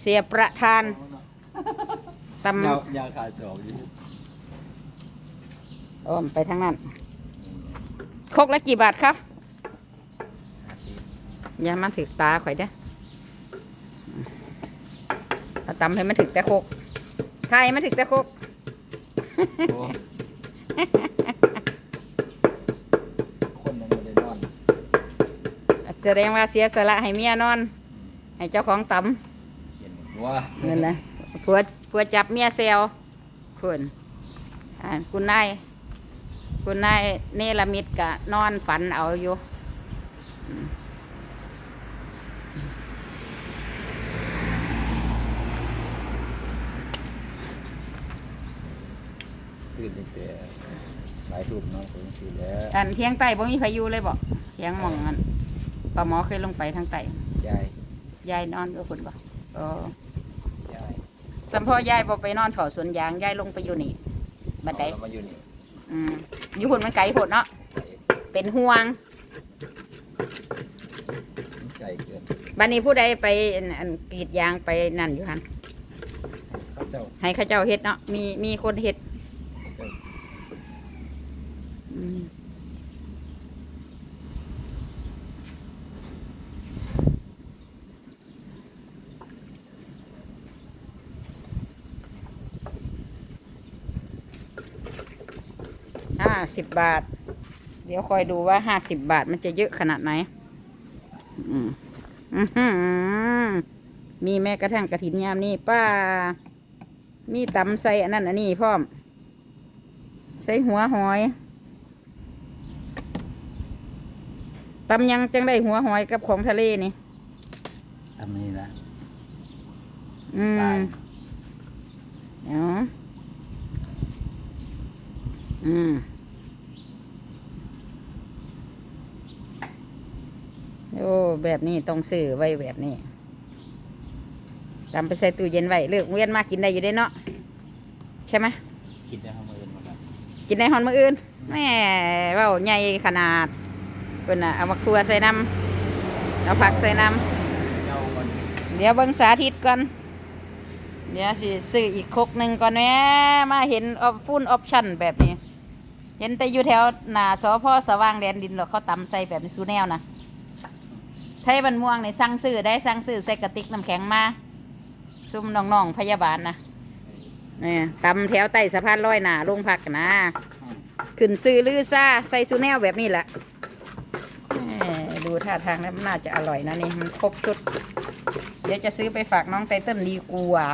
เสียประธานตยาวยาวขาดสองอยู่ำอ้อมไปทางนั้นครกละกี่บาทครับห้าสิบอย่ามาถึกตาข่อยเด้อเอาตำให้มันถึกแต่โคกไทยมันถึกแต่โคก โอ้คนยังไม่ได้นอน แสดงว่าเสียสละให้เมียนอน ให้เจ้าของตเขียนหั วำนั่นนะผัวผัวจับเมียเซลคุณอ่าคุณนายคุณนายเนรมิตกะนอนฝันเอาอยู่ตื่นตั้งแต่หลายรูปเนาะตื่นตื่นแล้วอันเทียงไต่บ่มีพายุเลยบอกเทียงหมองอันปลาหมอเคยลงไปทางไต่ยายยายนอนกับคุณบ่เออยาย สัมพ่อยายบ่ไปนอนเฝ้าสวนยางยายลงไปอยู่นี่บัดใดเอามาอยู่นี่อืมอยู่หุ่นมันไกลโพดเนาะเป็นห่วงใจเกินบัดนี้ผู้ใดไปอันอันกรีดยางไปนั่นอยู่หันข้าเจ้าให้เข้าเจ้าเฮ็ดเนาะมีมีคนเฮ็ด เจ้า อืมห้า สิบบาท เดี๋ยวคอยดูว่าห้าสิบบาทมันจะเยอะขนาดไหน อืมอื้อหือมีแม้กระทั่งกระถินยามนี่ป้า มีตำใส่อันนั้นอันนี้พร้อม ใส่หัวหอยตำยังจังได้หัวหอยกับของทะเลนี่ทำนี่นะอืตามยเนาะอืม โอ้แบบนี้ต้องซื้อไว้แบบนี้ตำไปใส่ตู้เย็นไว้เลือกเวียนมากินได้อยู่ได้เนาะใช่ไหมกินได้ข้าวมือมาครับกินในหอนมืออื่นแม่เว่าใหญ่ขนาดเพิ่นน่ะเอามาครัวใส่น้ำเอาผักใส่น้เจ้าคนำเดี๋ยวเบิ่งสาธิตก่อน เดี๋ยวสิซื้ออีกครกหนึ่งก่อนแหม่มาเห็นออฟฟูนออปชั่นแบบนี้ เห็นแต่อยู่แถวหน้าสพสว่างแดนดินหรอกเขาตำใส่แบบนี้สูแนวนะ ไทยบันม่วงในสั่งซื้อได้สั่งซื้อใส่กระติกน้ำแข็งมาซุ่มน้องๆพยาบาลนะนี่ตำแถวใต้สะพานลอยหนาลงพักนะขึ้นซื้อลือซ่าใส่ซูแนลแบบนี้แหละแหม่ดูท่าทางแล้วน่าจะอร่อยนะนี่มันครบชุด เดี๋ยวจะซื้อไปฝากน้องไตเติ้ลดีกว่า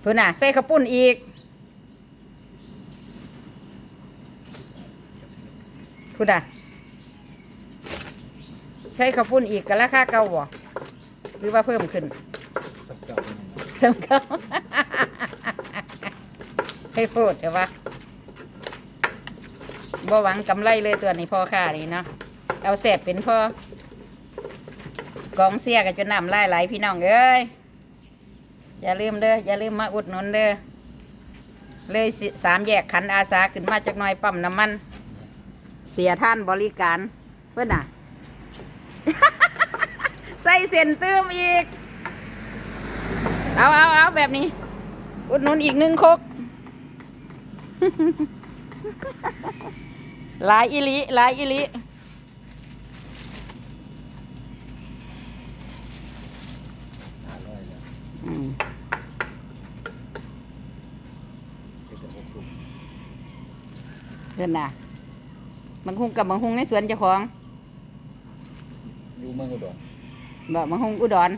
เพื่อนน่ะใส่ข้าวปุ้นอีกพูดอะ ใส่ข้าวปุ้นอีกกันราคาเก่าบ่หรือว่าเพิ่มขึ้นสับเก่าเป็นยังไงสำคัญให้พูดแต่ว่าบ่หวังกำไรเลยตัวนี้พ่อค่านี่เนาะเอาแสบเป็นพ่อกองเสียกับจนน้ำลายไหลพี่น้องเอ้ยอย่าลืมเด้ออย่าลืมมาอุดหนุนเด้อเลยสิสามแยกขันอาสาขึ้นมาจากหน่อยปั๊มน้ำมัน เสียท่านบริการเพื่อนน่ะ ใส่เส้นเติมอีก เอาเอาเอาแบบนี้ อุดหนุนอีกหนึ่งคกหลายอิลิหลายอิลิเดกับหกถุงเพื่อนน่ะบางฮุงกับบางฮุงในสวนเจ้าของ อยู่เมืองอุดรบอกบาฮงอุดร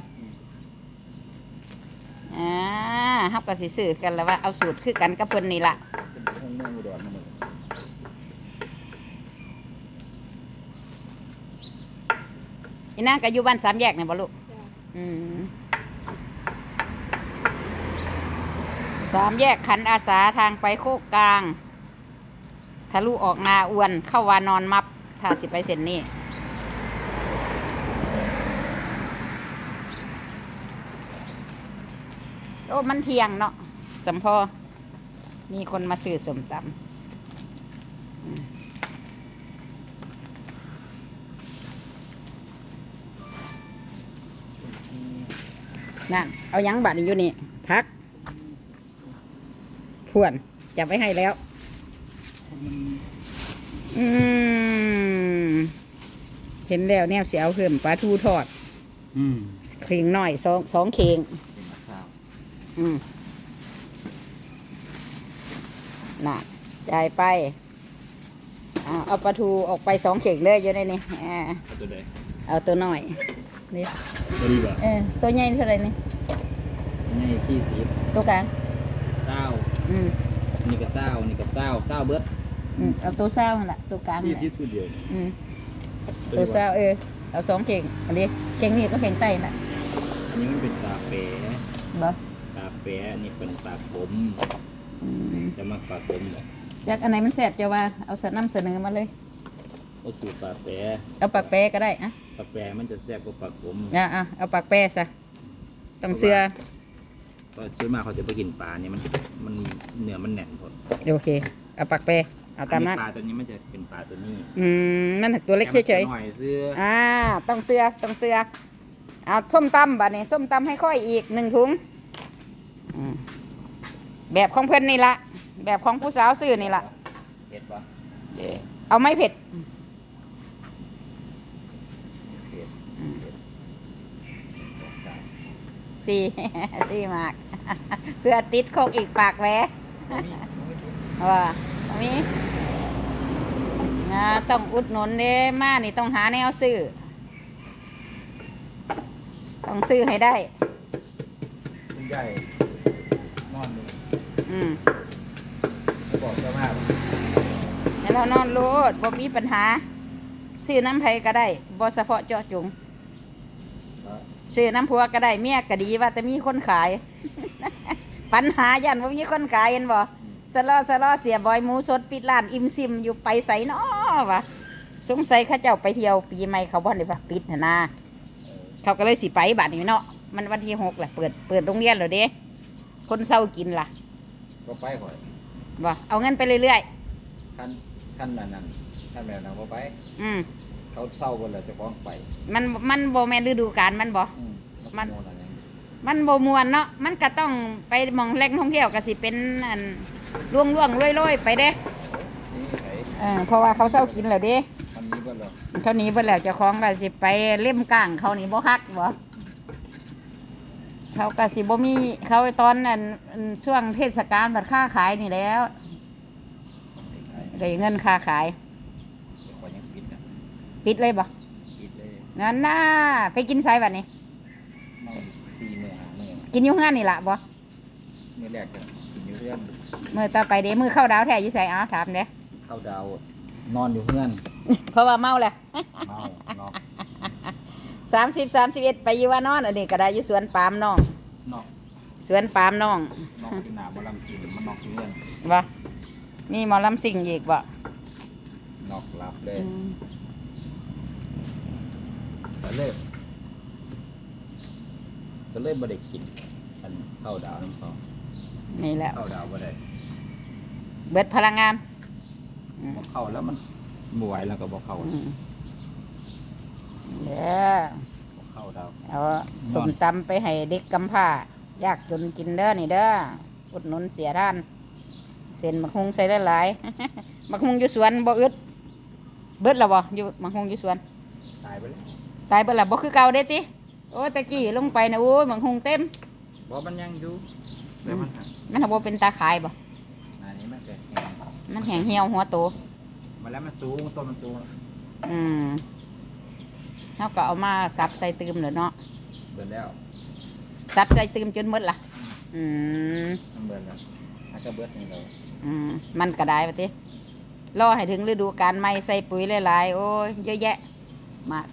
อ่าฮับกับสิซื้อกันแล้วว่าเอาสูตรคือกันกับเพิ่นนี่ล่ะเป็นเมืองอุดรนั่นเองอีนางก็อยู่บ้านสามแยกเนี่ยบ่ลูกอืมสามแยกขันอาสาทางไปโคกกลาง ทะลุออกนาอวนเข้าวานอนมับ ถ้าสิไปเส้นนี้ โอ้มันเที่ยงเนาะสมพอมีคนมาซื้อสมตำนั่น เอาหยังบัตรอยู่นี่ พักพวนจับไว้ให้แล้ว อืม เห็นแล้วแนวเสียวเพิ่มปลาทูทอด อืมเข่งหน่อยสองสองเข่ง เป็นมะพร้าว อืมน่ะจ่ายไปเอาเอาปลาทูออกไปสองเข่งเลยอยู่ในนี่อ่าเอาตัวใดเอาตัวหน่อยนี่ตัวนี้บ่เออตัวใหญ่เท่าไหรนี่นี่สี่สิบตัวกลางเศร้าอืมนี่ก็เศร้านี่ก็เศร้าเศร้าเบิดอืมเอาตัวเศร้าหั่นละตัวกลางสี่นั่นแหสิละบตัวเดียวอืมตัวเศร้าเออเอาสองเข่งอันนี้เข่งนี่ก็เข่งใต้น่ะอันนี้มันเป็นตาแปะบ่ตาแปะอันนี้เป็นตาผมอืมจะมาปลาผมบ่จากอันไหนมันแสบจะว่าเอาสนำเสนอมาเลยก็คือปลาแปะเอาปากแปรก็ได้อะปลาแปะมันจะแซ่บกว่าปลาผมอะอะเอาปากแปรซะต้องเสื้อก็ซื้อมาเขาจะไปกินปลาเนี่ยมันมันเนื้อมันแน่นพอดโอเคเอาปากแปรเอาตามนั้นปลาตัวนี้มันจะเป็นปลาตัวนี้ อืมมันตัวเล็กเฉยแค่มันตัวหน่อยซื้อๆอ่าต้องเสื้อต้องเสื้อเอาส้มตำบัดนี้ส้มตำให้ค่อยอีกหนึ่งถุงอืม แบบของเพื่อนนี่ละแบบของผู้สาวซื้อนี่ละเผ็ดปะเอาไม่เผ็ดเผ็ดสี่สี่มาก เพื่อติดโคกอีกปากแหวะว่ามีอ่าต้องอุดหนุนเด้มานี่ต้องหาแนวซื้อ ต้องซื้อให้ได้คุณใหญ่นอนดู อืมบอกเจ้ามาให้เรานอนโลดบ่มีปัญหา ซื้อน้ำไผก็ได้บ่เฉพาะเจาะจงซื้อน้ำพัวก็ได้เมียก็ดีว่าแต่มีคนขาย ปัญหายันว่ามีคนขายเห็นบ่สะลอสะลอเสียบอยหมูสดปิดร้านอิ่มซิมอยู่ไปใส่น้อวะสงสัยเข้าเจ้าไปเที่ยวปีใหม่เขาบ่ได้ปะปิดหั่นนะเขาก็เลยสิไปบัดนี้เนาะมันวันที่หกแหละเปิดเปิดโรงเรียนแล้วเด้คนเศร้ากินล่ะ ก็ไปข่อยบ่เอาเงินไปเรื่อยขั้นขั้นนั้นนั้นขั้นแบบนั้นก็ไป ๆ อืม เขาเศร้าบนแล้วจะฟ้องไปมันมันบ่แม่นฤดูกาลมันบ่ อืมมัน โอะไรอย่างนี้มันบ่มวนเนาะ มันก็ต้องไปหมองแหล่งท่องเที่ยวก็สิเป็นอันล่วงล่วงๆลอยๆ ไปเด้นี่ไอ้เออเพราะว่าเขาเศร้ากินแล้วเด้ทำนี้เบ่แล้วเขาหนีเพิ่นแล้วเจ้าของก็สิไปเล่มก้างเขานี่บ่ฮักบ่ เขาก็สิบ่มีเขาตอนนั้นอันช่วงเทศกาลบัดค้าขายนี่แล้วไอ้ได้เงินค่าขายเดี๋ยวข่อยยังปิดนะปิดเลยบ่ปิดเลยงั้นน่าไปกินไสบัดนี้นอนสี่เมื่อหาเมื่อกินอยู่งานนี่ล่ะบ่เมื่อแรกจะกินอยู่เพื่อนมื้อต่อไปเด้มื้อเข้าดาวแท้อยู่ไสเอ้าถามเด้เข้าดาวนอนอยู่เพื่อน เพราะว่าเมาแล้วเมานอก สามสิบสามสิบเอ็ดไปอยู่ว่านอนอันนี้ก็ได้อยู่สวนปาล์มน้อง นอกสวนปาล์มน้องนอกที่หนาบอลำซีนมันนอกอยู่เพื่อนบ่มีหมอลำสิ่งอีกบ่นอกรับเลยอืมก็เลยก็เลยบ่ได้กินอันเข้าดาวน้ำเขานี่แหละเข้าดาวบ่ได้เบิดพลังงานอืมบ่เข้าแล้วมันบ่ไหวแล้วก็บ่เข้า อืมเด้อ บ่เข้าดาว เอาส มตำไปให้เด็กกำพร้ายากจนกินเด้อนี่เด้ออุดหนุนเสียด้าน เส้นมักฮุงใส่หลายๆมักฮุงอยู่สวนบ่อึดเบิดแล้วบ่อยู่มักฮุงอยู่สวน ตายไปแล้วตายเบิดแล้วบ่คือเก่าเด้ติโอ้ยตะกี้ลงไปนะโอ้ยมักฮุงเต็มบ่มันยังอยู่แต่มันหักมันบ่เป็นตาขายบ่อันนี้มันจะแห้งมันแห้งเหี่ยวหัวโตมาแล้วมันสูงต้นมันสูง อืมเขาก็เอามาสับใส่ตืมเลยเนาะ เบิดแล้วสับใส่ตืมจนหมดละอืมมันเบิดแล้วถ้าก็เบิดนี่เราอืมมันก็ได้ปะติรอให้ถึงฤดูกาลใหม่ใส่ปุ๋ยหลายๆโอ้ยเยอะแยะ มาก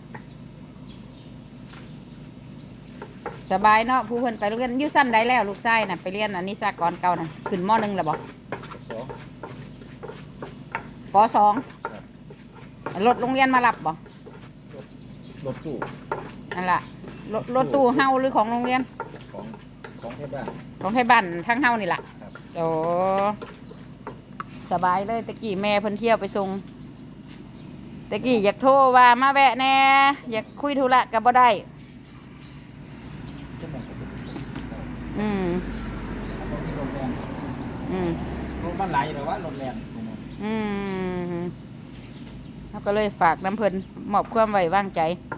สบายเนาะผู้เพิ่นไปโรงเรียนอยู่สั้นได้แล้ว ลูกชายน่ะไปเรียนอันนี้สากรเก่าน่ะขึ้นมหนึ่งแล้วบอกสองปสองรถโรงเรียนมารับบอกรถตู้นั่นล่ะ รถรถตู้เฮาหรือของโรงเรียน ของของเทศบ้าน ของไทยบ้านทั้งเฮานี่ล่ะครับ โอ้สบายเลยตะกี้แม่เพิ่นเที่ยวไปส่งตะกี้อยากโทรว่ามาแวะแหน่อยากคุยธุระกับบ่ได้ชั่วโมงกว่าอืมบ่มีรถแล่นอืม รถมันไหลหรือว่ารถแล่นผมว่าอืมเขาก็เลยฝากน้ำเพิ่นมอบความไว้วางใจค